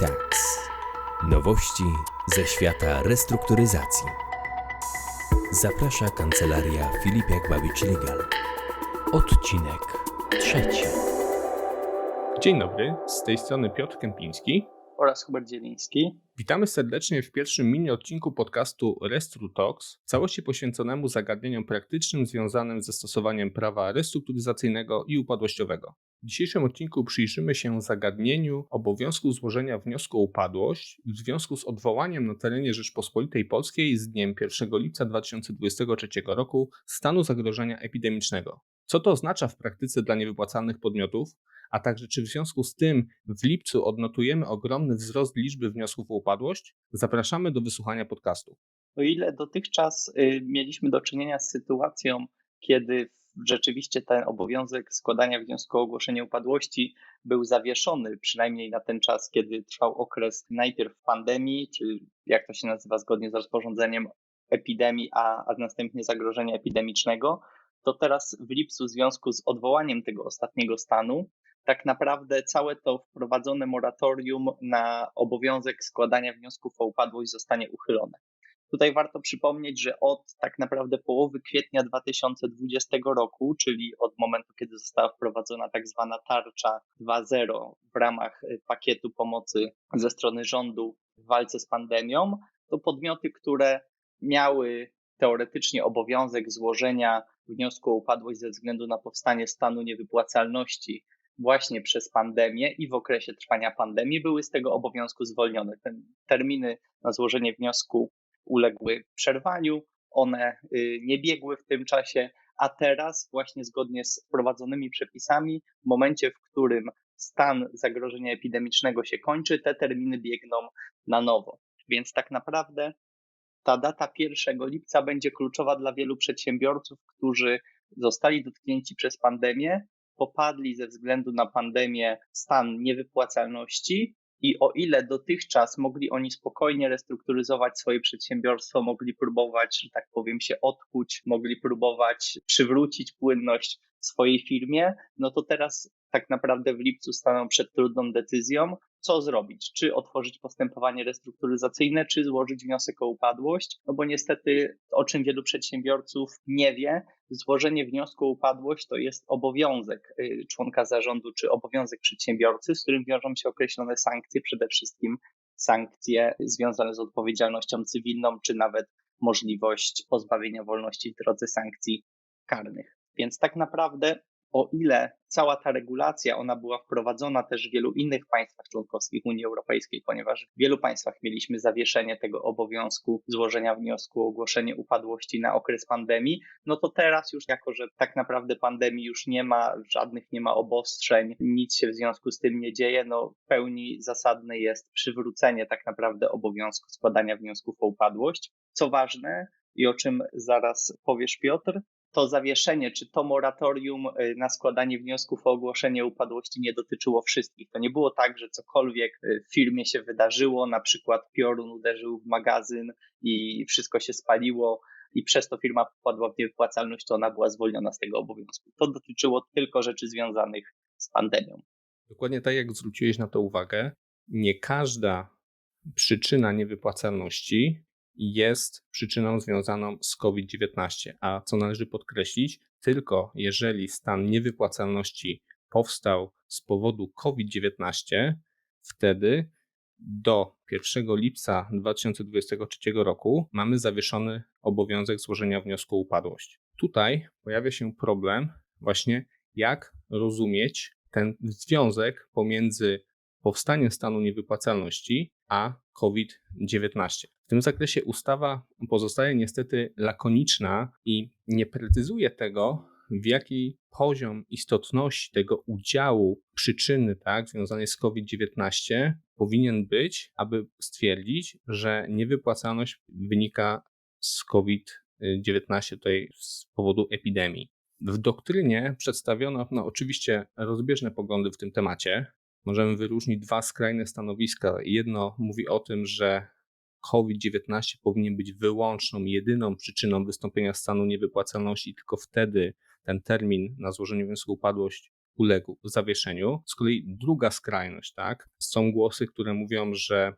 Tax. Nowości ze świata restrukturyzacji. Zaprasza kancelaria Filipiak Babicz Legal. Odcinek trzeci. Dzień dobry, z tej strony Piotr Kępiński. oraz Hubert Dzieliński. Witamy serdecznie w pierwszym mini odcinku podcastu Restru Talks, całości poświęconemu zagadnieniom praktycznym związanym ze stosowaniem prawa restrukturyzacyjnego i upadłościowego. W dzisiejszym odcinku przyjrzymy się zagadnieniu obowiązku złożenia wniosku o upadłość w związku z odwołaniem na terenie Rzeczpospolitej Polskiej z dniem 1 lipca 2023 roku stanu zagrożenia epidemicznego. Co to oznacza w praktyce dla niewypłacalnych podmiotów, a także czy w związku z tym w lipcu odnotujemy ogromny wzrost liczby wniosków o upadłość? Zapraszamy do wysłuchania podcastu. O ile dotychczas y, mieliśmy do czynienia z sytuacją, kiedy rzeczywiście ten obowiązek składania wniosku o ogłoszenie upadłości był zawieszony, przynajmniej na ten czas, kiedy trwał okres najpierw pandemii, czy jak to się nazywa zgodnie z rozporządzeniem epidemii, a, a następnie zagrożenia epidemicznego, to teraz w lipcu w związku z odwołaniem tego ostatniego stanu tak naprawdę całe to wprowadzone moratorium na obowiązek składania wniosków o upadłość zostanie uchylone. Tutaj warto przypomnieć, że od tak naprawdę połowy kwietnia 2020 roku, czyli od momentu, kiedy została wprowadzona tak zwana tarcza 2.0 w ramach y, pakietu pomocy ze strony rządu w walce z pandemią, to podmioty, które miały teoretycznie obowiązek złożenia wniosku o upadłość ze względu na powstanie stanu niewypłacalności właśnie przez pandemię i w okresie trwania pandemii były z tego obowiązku zwolnione. Te terminy na złożenie wniosku uległy przerwaniu, one y, nie biegły w tym czasie, a teraz właśnie zgodnie z wprowadzonymi przepisami, w momencie, w którym stan zagrożenia epidemicznego się kończy, te terminy biegną na nowo. Więc tak naprawdę ta data 1 lipca będzie kluczowa dla wielu przedsiębiorców, którzy zostali dotknięci przez pandemię popadli ze względu na pandemię stan niewypłacalności i o ile dotychczas mogli oni spokojnie restrukturyzować swoje przedsiębiorstwo, mogli próbować, że tak powiem, się odkuć, mogli próbować przywrócić płynność swojej firmie, no to teraz tak naprawdę w lipcu staną przed trudną decyzją, co zrobić? Czy otworzyć postępowanie restrukturyzacyjne, czy złożyć wniosek o upadłość? No bo niestety, o czym wielu przedsiębiorców nie wie, złożenie wniosku o upadłość to jest obowiązek y, członka zarządu czy obowiązek przedsiębiorcy, z którym wiążą się określone sankcje, przede wszystkim sankcje związane z odpowiedzialnością cywilną, czy nawet możliwość pozbawienia wolności w drodze sankcji karnych. Więc tak naprawdę o ile cała ta regulacja, ona była wprowadzona też w wielu innych państwach członkowskich Unii Europejskiej, ponieważ w wielu państwach mieliśmy zawieszenie tego obowiązku złożenia wniosku o ogłoszenie upadłości na okres pandemii, no to teraz już jako, że tak naprawdę pandemii już nie ma, żadnych nie ma obostrzeń, nic się w związku z tym nie dzieje, no w pełni zasadne jest przywrócenie tak naprawdę obowiązku składania wniosków o upadłość. Co ważne, i o czym zaraz powiesz Piotr, to zawieszenie, czy to moratorium y, na składanie wniosków o ogłoszenie upadłości nie dotyczyło wszystkich. To nie było tak, że cokolwiek y, w firmie się wydarzyło, na przykład piorun uderzył w magazyn i wszystko się spaliło i przez to firma wpadła w niewypłacalność, to ona była zwolniona z tego obowiązku. To dotyczyło tylko rzeczy związanych z pandemią. Dokładnie tak jak zwróciłeś na to uwagę, nie każda przyczyna niewypłacalności jest przyczyną związaną z COVID-19, a co należy podkreślić, tylko jeżeli stan niewypłacalności powstał z powodu COVID-19, wtedy do 1 lipca 2023 roku mamy zawieszony obowiązek złożenia wniosku o upadłość. Tutaj pojawia się problem właśnie jak rozumieć ten związek pomiędzy powstaniem stanu niewypłacalności a COVID-19. W tym zakresie ustawa pozostaje niestety lakoniczna i nie precyzuje tego, w jaki poziom istotności tego udziału przyczyny tak, związanej z COVID-19 powinien być, aby stwierdzić, że niewypłacalność wynika z COVID-19 tutaj z powodu epidemii. W doktrynie przedstawiono no, oczywiście rozbieżne poglądy w tym temacie. Możemy wyróżnić dwa skrajne stanowiska. Jedno mówi o tym, że COVID-19 powinien być wyłączną, jedyną przyczyną wystąpienia stanu niewypłacalności, tylko wtedy ten termin na złożenie wniosku upadłość uległ zawieszeniu. Z kolei druga skrajność, tak? Są głosy, które mówią, że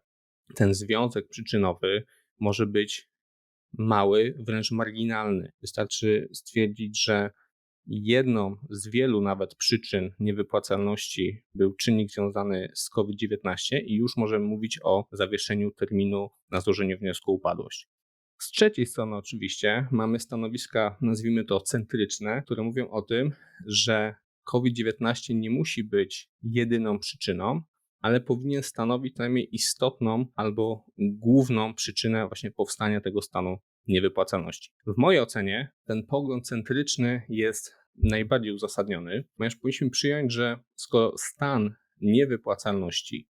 ten związek przyczynowy może być mały, wręcz marginalny. Wystarczy stwierdzić, że jedną z wielu nawet przyczyn niewypłacalności był czynnik związany z COVID-19 i już możemy mówić o zawieszeniu terminu na złożenie wniosku o upadłość. Z trzeciej strony, oczywiście, mamy stanowiska, nazwijmy to centryczne, które mówią o tym, że COVID-19 nie musi być jedyną przyczyną, ale powinien stanowić najmniej istotną albo główną przyczynę właśnie powstania tego stanu niewypłacalności. W mojej ocenie ten pogląd centryczny jest najbardziej uzasadniony, ponieważ powinniśmy przyjąć, że skoro stan niewypłacalności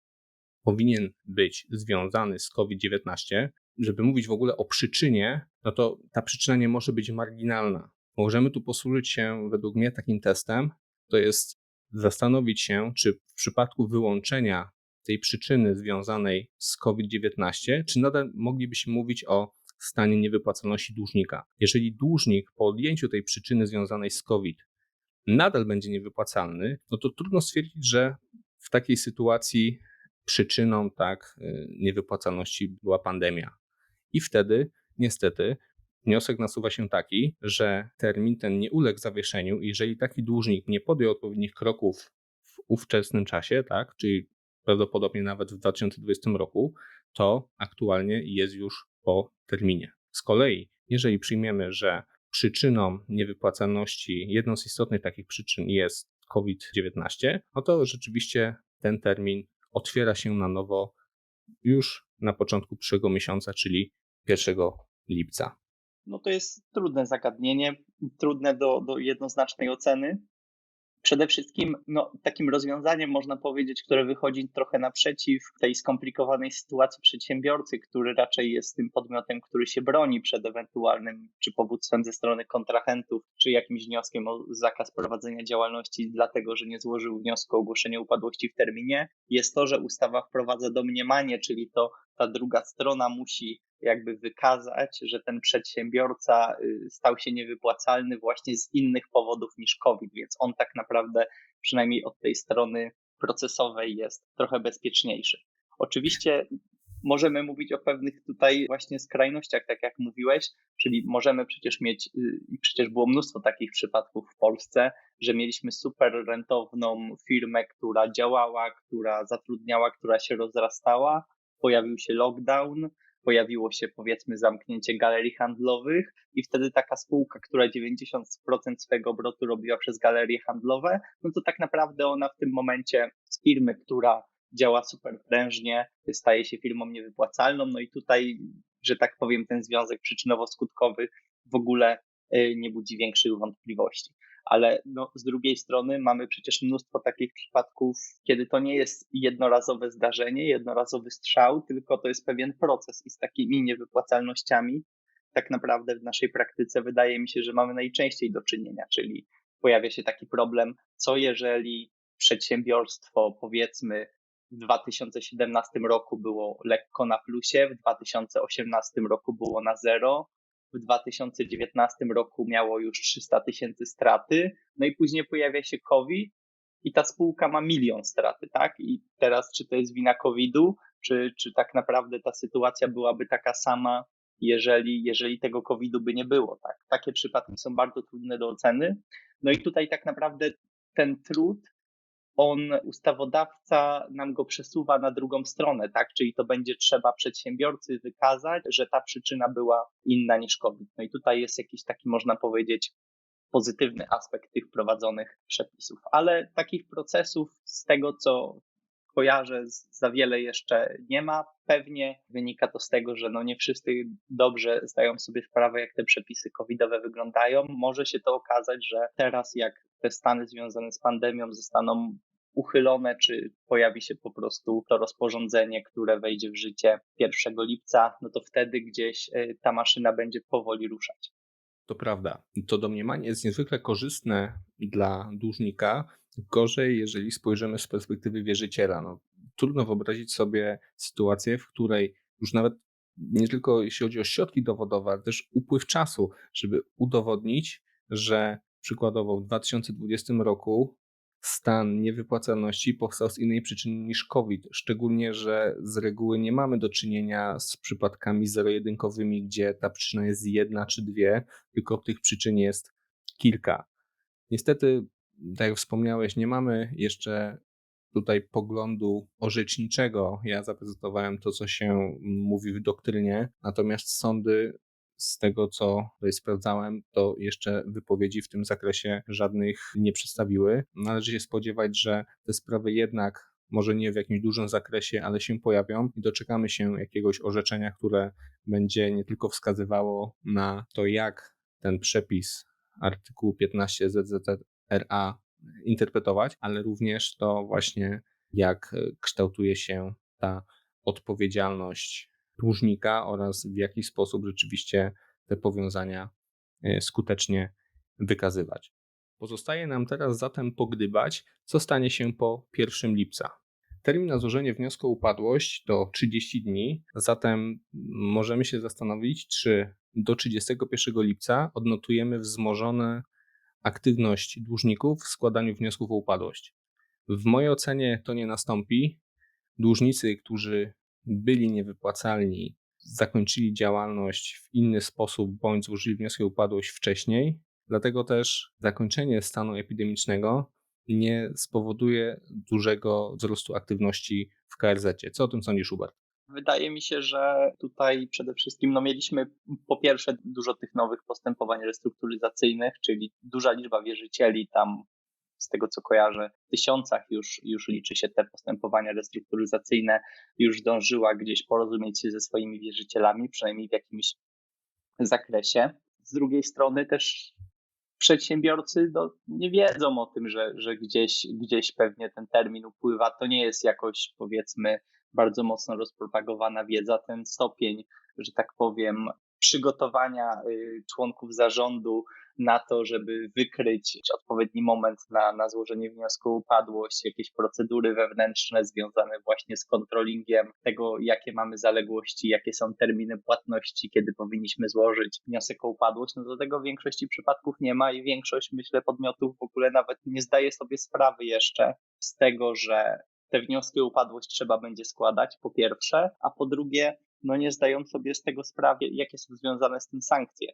powinien być związany z COVID-19, żeby mówić w ogóle o przyczynie, no to ta przyczyna nie może być marginalna. Możemy tu posłużyć się według mnie takim testem, to jest zastanowić się, czy w przypadku wyłączenia tej przyczyny związanej z COVID-19, czy nadal moglibyśmy mówić o stanie niewypłacalności dłużnika. Jeżeli dłużnik po odjęciu tej przyczyny związanej z COVID nadal będzie niewypłacalny, no to trudno stwierdzić, że w takiej sytuacji przyczyną tak niewypłacalności była pandemia. I wtedy niestety wniosek nasuwa się taki, że termin ten nie uległ zawieszeniu i jeżeli taki dłużnik nie podjął odpowiednich kroków w ówczesnym czasie, tak, czyli prawdopodobnie nawet w 2020 roku, to aktualnie jest już po terminie. Z kolei, jeżeli przyjmiemy, że przyczyną niewypłacalności, jedną z istotnych takich przyczyn jest COVID-19, no to rzeczywiście ten termin otwiera się na nowo już na początku przyszłego miesiąca, czyli 1 lipca. No to jest trudne zagadnienie, trudne do, do jednoznacznej oceny. Przede wszystkim no, takim rozwiązaniem można powiedzieć, które wychodzi trochę naprzeciw tej skomplikowanej sytuacji przedsiębiorcy, który raczej jest tym podmiotem, który się broni przed ewentualnym czy powództwem ze strony kontrahentów, czy jakimś wnioskiem o zakaz prowadzenia działalności, dlatego że nie złożył wniosku o ogłoszenie upadłości w terminie, jest to, że ustawa wprowadza domniemanie, czyli to ta druga strona musi jakby wykazać, że ten przedsiębiorca y, stał się niewypłacalny właśnie z innych powodów niż COVID, więc on tak naprawdę przynajmniej od tej strony procesowej jest trochę bezpieczniejszy. Oczywiście możemy mówić o pewnych tutaj właśnie skrajnościach, tak jak mówiłeś, czyli możemy przecież mieć, y, i przecież było mnóstwo takich przypadków w Polsce, że mieliśmy super rentowną firmę, która działała, która zatrudniała, która się rozrastała, pojawił się lockdown, pojawiło się powiedzmy zamknięcie galerii handlowych i wtedy taka spółka, która 90% swojego obrotu robiła przez galerie handlowe, no to tak naprawdę ona w tym momencie z firmy, która działa super prężnie, staje się firmą niewypłacalną, no i tutaj, że tak powiem, ten związek przyczynowo-skutkowy w ogóle y, nie budzi większych wątpliwości ale no, z drugiej strony mamy przecież mnóstwo takich przypadków, kiedy to nie jest jednorazowe zdarzenie, jednorazowy strzał, tylko to jest pewien proces i z takimi niewypłacalnościami tak naprawdę w naszej praktyce wydaje mi się, że mamy najczęściej do czynienia, czyli pojawia się taki problem, co jeżeli przedsiębiorstwo powiedzmy w 2017 roku było lekko na plusie, w 2018 roku było na zero, w 2019 roku miało już 300 tysięcy straty, no i później pojawia się COVID i ta spółka ma milion straty, tak? I teraz czy to jest wina COVID-u, czy, czy tak naprawdę ta sytuacja byłaby taka sama, jeżeli, jeżeli tego COVID-u by nie było, tak? Takie przypadki są bardzo trudne do oceny. No i tutaj tak naprawdę ten trud on, ustawodawca nam go przesuwa na drugą stronę, tak? Czyli to będzie trzeba przedsiębiorcy wykazać, że ta przyczyna była inna niż COVID. No i tutaj jest jakiś taki, można powiedzieć, pozytywny aspekt tych wprowadzonych przepisów. Ale takich procesów z tego, co kojarzę, za wiele jeszcze nie ma. Pewnie wynika to z tego, że no nie wszyscy dobrze zdają sobie sprawę, jak te przepisy covidowe wyglądają. Może się to okazać, że teraz jak te stany związane z pandemią zostaną uchylone, czy pojawi się po prostu to rozporządzenie, które wejdzie w życie 1 lipca, no to wtedy gdzieś e, ta maszyna będzie powoli ruszać. To prawda. To domniemanie jest niezwykle korzystne dla dłużnika. Gorzej, jeżeli spojrzymy z perspektywy wierzyciela. No, trudno wyobrazić sobie sytuację, w której już nawet nie tylko jeśli chodzi o środki dowodowe, ale też upływ czasu, żeby udowodnić, że przykładowo w 2020 roku stan niewypłacalności powstał z innej przyczyny niż COVID. Szczególnie, że z reguły nie mamy do czynienia z przypadkami zero-jedynkowymi, gdzie ta przyczyna jest jedna czy dwie, tylko tych przyczyn jest kilka. Niestety, tak jak wspomniałeś, nie mamy jeszcze tutaj poglądu orzeczniczego. Ja zaprezentowałem to, co się mówi w doktrynie, natomiast sądy z tego, co tutaj sprawdzałem, to jeszcze wypowiedzi w tym zakresie żadnych nie przedstawiły. Należy się spodziewać, że te sprawy jednak, może nie w jakimś dużym zakresie, ale się pojawią i doczekamy się jakiegoś orzeczenia, które będzie nie tylko wskazywało na to, jak ten przepis artykułu 15 ZZRA interpretować, ale również to właśnie, jak kształtuje się ta odpowiedzialność dłużnika oraz w jaki sposób rzeczywiście te powiązania e, skutecznie wykazywać. Pozostaje nam teraz zatem pogdybać, co stanie się po 1 lipca. Termin na złożenie wniosku o upadłość to 30 dni, zatem możemy się zastanowić, czy do 31 lipca odnotujemy wzmożone aktywność dłużników w składaniu wniosków o upadłość. W mojej ocenie to nie nastąpi. Dłużnicy, którzy byli niewypłacalni, zakończyli działalność w inny sposób bądź złożyli wniosek o upadłość wcześniej. Dlatego też zakończenie stanu epidemicznego nie spowoduje dużego wzrostu aktywności w KRZ. Co o tym sądzisz, Hubert? Wydaje mi się, że tutaj przede wszystkim no, mieliśmy po pierwsze dużo tych nowych postępowań restrukturyzacyjnych, czyli duża liczba wierzycieli tam z tego co kojarzę, w tysiącach już, już liczy się te postępowania restrukturyzacyjne, już dążyła gdzieś porozumieć się ze swoimi wierzycielami, przynajmniej w jakimś zakresie. Z drugiej strony też przedsiębiorcy no, nie wiedzą o tym, że, że gdzieś, gdzieś pewnie ten termin upływa. To nie jest jakoś, powiedzmy, bardzo mocno rozpropagowana wiedza. Ten stopień, że tak powiem, przygotowania y, członków zarządu na to, żeby wykryć odpowiedni moment na, na złożenie wniosku o upadłość, jakieś procedury wewnętrzne związane właśnie z kontrolingiem tego, jakie mamy zaległości, jakie są terminy płatności, kiedy powinniśmy złożyć wniosek o upadłość, no do tego w większości przypadków nie ma i większość, myślę, podmiotów w ogóle nawet nie zdaje sobie sprawy jeszcze z tego, że te wnioski o upadłość trzeba będzie składać, po pierwsze, a po drugie, no nie zdają sobie z tego sprawy, jakie są związane z tym sankcje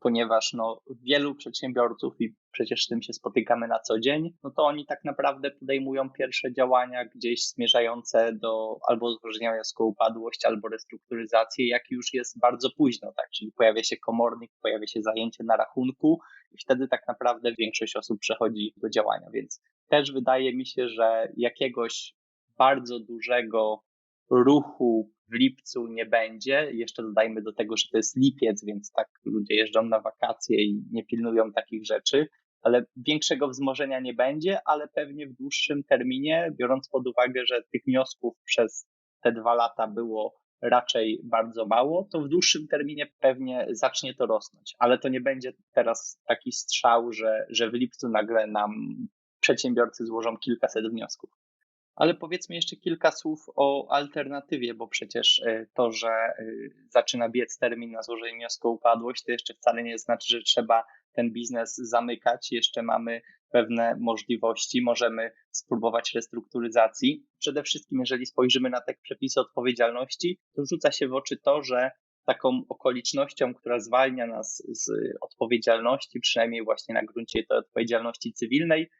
ponieważ no, wielu przedsiębiorców i przecież z tym się spotykamy na co dzień, no to oni tak naprawdę podejmują pierwsze działania gdzieś zmierzające do albo złożenia wniosku o upadłość, albo restrukturyzacji, jak już jest bardzo późno, tak? Czyli pojawia się komornik, pojawia się zajęcie na rachunku i wtedy tak naprawdę większość osób przechodzi do działania, więc też wydaje mi się, że jakiegoś bardzo dużego ruchu w lipcu nie będzie. Jeszcze dodajmy do tego, że to jest lipiec, więc tak ludzie jeżdżą na wakacje i nie pilnują takich rzeczy, ale większego wzmożenia nie będzie, ale pewnie w dłuższym terminie, biorąc pod uwagę, że tych wniosków przez te dwa lata było raczej bardzo mało, to w dłuższym terminie pewnie zacznie to rosnąć, ale to nie będzie teraz taki strzał, że, że w lipcu nagle nam przedsiębiorcy złożą kilkaset wniosków. Ale powiedzmy jeszcze kilka słów o alternatywie, bo przecież e, to, że e, zaczyna biec termin na złożenie wniosku o upadłość, to jeszcze wcale nie znaczy, że trzeba ten biznes zamykać. Jeszcze mamy pewne możliwości, możemy spróbować restrukturyzacji. Przede wszystkim, jeżeli spojrzymy na te przepisy odpowiedzialności, to rzuca się w oczy to, że taką okolicznością, która zwalnia nas z odpowiedzialności, przynajmniej właśnie na gruncie tej odpowiedzialności cywilnej,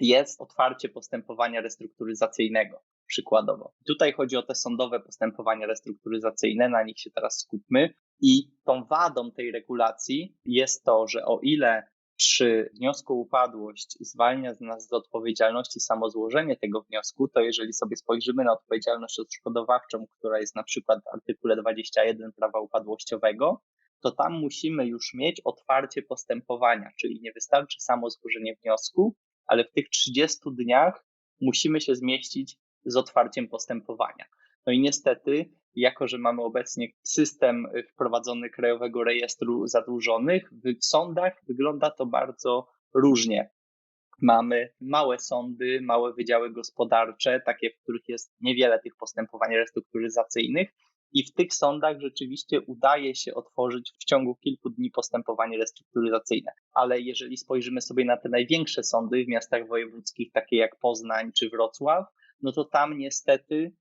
jest otwarcie postępowania restrukturyzacyjnego, przykładowo. Tutaj chodzi o te sądowe postępowania restrukturyzacyjne, na nich się teraz skupmy. I tą wadą tej regulacji jest to, że o ile przy wniosku o upadłość zwalnia z nas z odpowiedzialności samo złożenie tego wniosku, to jeżeli sobie spojrzymy na odpowiedzialność odszkodowawczą, która jest na przykład w artykule 21 prawa upadłościowego, to tam musimy już mieć otwarcie postępowania, czyli nie wystarczy samo złożenie wniosku, ale w tych 30 dniach musimy się zmieścić z otwarciem postępowania. No i niestety, jako że mamy obecnie system wprowadzony Krajowego Rejestru Zadłużonych, w sądach wygląda to bardzo różnie. Mamy małe sądy, małe wydziały gospodarcze, takie, w których jest niewiele tych postępowań restrukturyzacyjnych, I w tych sądach rzeczywiście udaje się otworzyć w ciągu kilku dni postępowanie restrukturyzacyjne. Ale jeżeli spojrzymy sobie na te największe sądy w miastach wojewódzkich, takie jak Poznań czy Wrocław, no to tam niestety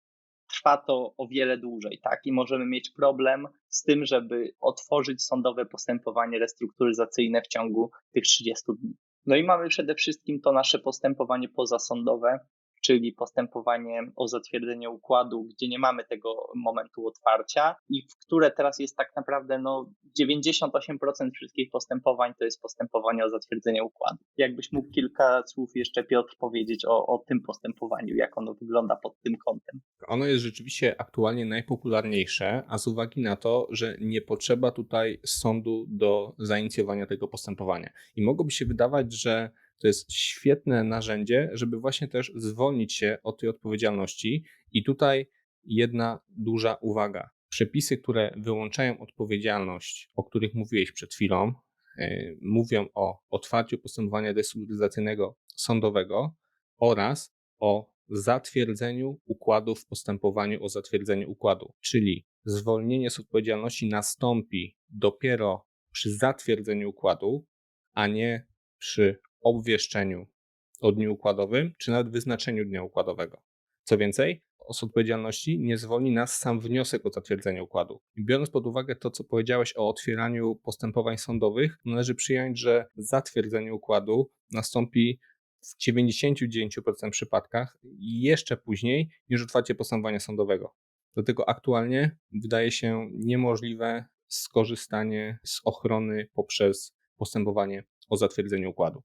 trwa to o wiele dłużej, tak? I możemy mieć problem z tym, żeby otworzyć sądowe postępowanie restrukturyzacyjne w ciągu tych 30 dni. No i mamy przede wszystkim to nasze postępowanie pozasądowe, czyli postępowanie o zatwierdzenie układu, gdzie nie mamy tego momentu otwarcia i w które teraz jest tak naprawdę no 98% wszystkich postępowań to jest postępowanie o zatwierdzenie układu. Jakbyś mógł kilka słów jeszcze Piotr powiedzieć o, o tym postępowaniu, jak ono wygląda pod tym kątem. Ono jest rzeczywiście aktualnie najpopularniejsze, a z uwagi na to, że nie potrzeba tutaj sądu do zainicjowania tego postępowania. I mogłoby się wydawać, że to jest świetne narzędzie, żeby właśnie też zwolnić się od tej odpowiedzialności. I tutaj jedna duża uwaga. Przepisy, które wyłączają odpowiedzialność, o których mówiłeś przed chwilą, yy, mówią o otwarciu postępowania destrukturyzacyjnego sądowego oraz o zatwierdzeniu układu w postępowaniu o zatwierdzeniu układu. Czyli zwolnienie z odpowiedzialności nastąpi dopiero przy zatwierdzeniu układu, a nie przy obwieszczeniu o dniu układowym, czy nawet wyznaczeniu dnia układowego. Co więcej, z odpowiedzialności nie zwolni nas sam wniosek o zatwierdzenie układu. Biorąc pod uwagę to, co powiedziałeś o otwieraniu postępowań sądowych, należy przyjąć, że zatwierdzenie układu nastąpi w 99% przypadkach jeszcze później niż otwarcie postępowania sądowego. Dlatego aktualnie wydaje się niemożliwe skorzystanie z ochrony poprzez postępowanie o zatwierdzeniu układu.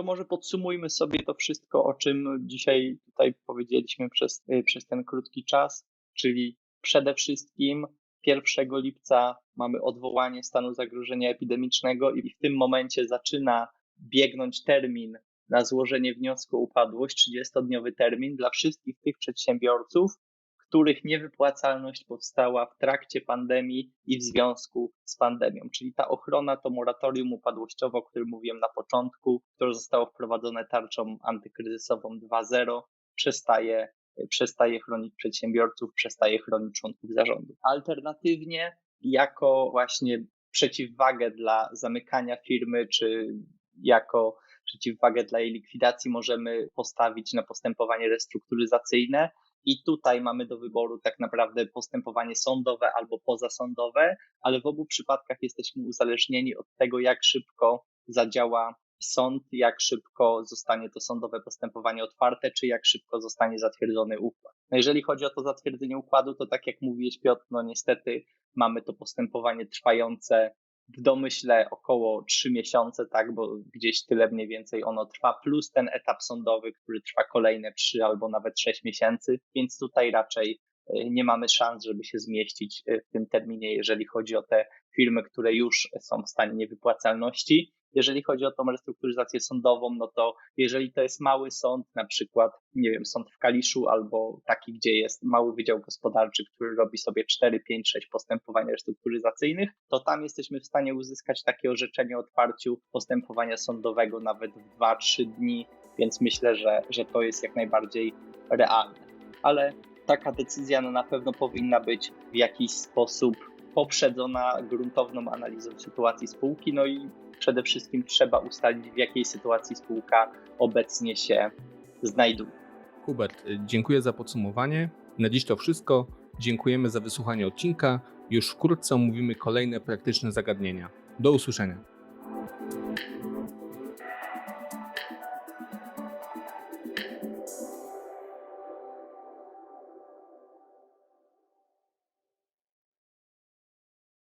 To może podsumujmy sobie to wszystko, o czym dzisiaj tutaj powiedzieliśmy przez, przez ten krótki czas, czyli przede wszystkim 1 lipca mamy odwołanie stanu zagrożenia epidemicznego i w tym momencie zaczyna biegnąć termin na złożenie wniosku o upadłość, 30-dniowy termin dla wszystkich tych przedsiębiorców, których niewypłacalność powstała w trakcie pandemii i w związku z pandemią. Czyli ta ochrona, to moratorium upadłościowe, o którym mówiłem na początku, które zostało wprowadzone tarczą antykryzysową 2.0, przestaje, przestaje chronić przedsiębiorców, przestaje chronić członków zarządu. Alternatywnie, jako właśnie przeciwwagę dla zamykania firmy, czy jako przeciwwagę dla jej likwidacji możemy postawić na postępowanie restrukturyzacyjne. I tutaj mamy do wyboru tak naprawdę postępowanie sądowe albo pozasądowe, ale w obu przypadkach jesteśmy uzależnieni od tego, jak szybko zadziała sąd, jak szybko zostanie to sądowe postępowanie otwarte, czy jak szybko zostanie zatwierdzony układ. No jeżeli chodzi o to zatwierdzenie układu, to tak jak mówiłeś Piotr, no niestety mamy to postępowanie trwające w domyśle około 3 miesiące, tak, bo gdzieś tyle mniej więcej ono trwa, plus ten etap sądowy, który trwa kolejne 3 albo nawet 6 miesięcy, więc tutaj raczej nie mamy szans, żeby się zmieścić w tym terminie, jeżeli chodzi o te firmy, które już są w stanie niewypłacalności. Jeżeli chodzi o tą restrukturyzację sądową, no to jeżeli to jest mały sąd, na przykład, nie wiem, sąd w Kaliszu albo taki, gdzie jest mały wydział gospodarczy, który robi sobie 4, 5, 6 postępowań restrukturyzacyjnych, to tam jesteśmy w stanie uzyskać takie orzeczenie o otwarciu postępowania sądowego nawet w 2-3 dni, więc myślę, że, że to jest jak najbardziej realne. Ale taka decyzja no, na pewno powinna być w jakiś sposób poprzedzona gruntowną analizą sytuacji spółki, no i przede wszystkim trzeba ustalić, w jakiej sytuacji spółka obecnie się znajduje. Hubert, dziękuję za podsumowanie. Na dziś to wszystko. Dziękujemy za wysłuchanie odcinka. Już wkrótce omówimy kolejne praktyczne zagadnienia. Do usłyszenia.